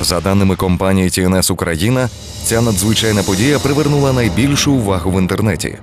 За даними компанії TNS Україна, ця надзвичайна подія привернула найбільшу увагу в інтернеті.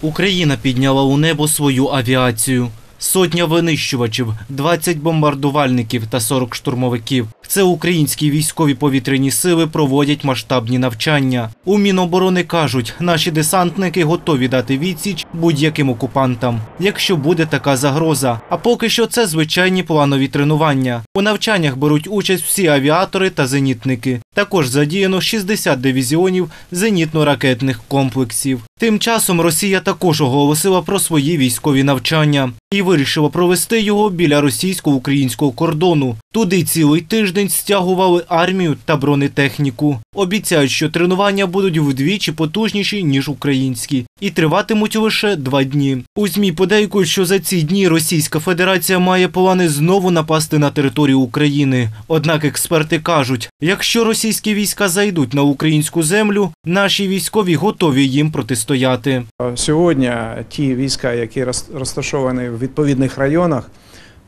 Україна підняла у небо свою авіацію. Сотня винищувачів, 20 бомбардувальників та 40 штурмовиків. Це українські військові повітряні сили проводять масштабні навчання. У Міноборони кажуть, наші десантники готові дати відсіч будь-яким окупантам, якщо буде така загроза. А поки що це звичайні планові тренування. У навчаннях беруть участь всі авіатори та зенітники. Також задіяно 60 дивізіонів зенітно-ракетних комплексів. Тим часом Росія також оголосила про свої військові навчання і вирішила провести його біля російсько-українського кордону. Туди цілий тиждень стягували армію та бронетехніку. Обіцяють, що тренування будуть вдвічі потужніші ніж українські, і триватимуть лише два дні. У змі подейкують, що за ці дні Російська Федерація має плани знову напасти на територію України. Однак експерти кажуть, якщо російські війська зайдуть на українську землю, наші військові готові їм протистояти. Сьогодні ті війська, які роз- розташовані в відповідних районах,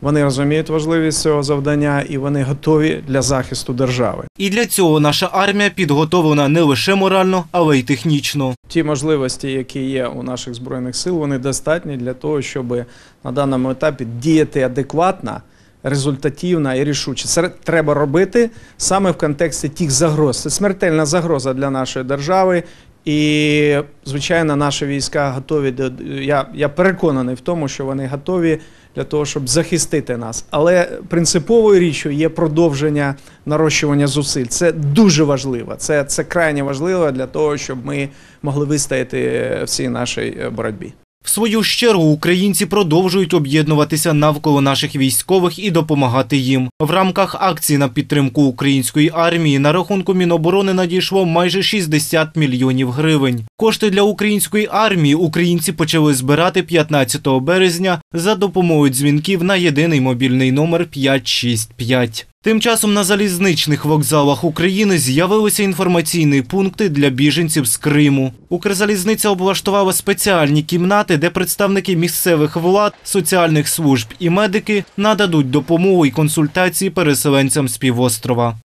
вони розуміють важливість цього завдання і вони готові для захисту держави. І для цього наша армія підготовлена не лише морально, але й технічно. Ті можливості, які є у наших збройних сил, вони достатні для того, щоб на даному етапі діяти адекватно, результативно і рішуче. Це треба робити саме в контексті тих загроз. Це смертельна загроза для нашої держави. І, звичайно, наші війська готові до я, я переконаний в тому, що вони готові для того, щоб захистити нас. Але принциповою річчю є продовження нарощування зусиль. Це дуже важливо. Це, це крайне важливо для того, щоб ми могли вистояти в цій нашій е, боротьбі. В свою чергу українці продовжують об'єднуватися навколо наших військових і допомагати їм. В рамках акції на підтримку української армії на рахунку Міноборони надійшло майже 60 мільйонів гривень. Кошти для української армії українці почали збирати 15 березня за допомогою дзвінків на єдиний мобільний номер 565. Тим часом на залізничних вокзалах України з'явилися інформаційні пункти для біженців з Криму. Укрзалізниця облаштувала спеціальні кімнати, де представники місцевих влад, соціальних служб і медики нададуть допомогу і консультації переселенцям з півострова.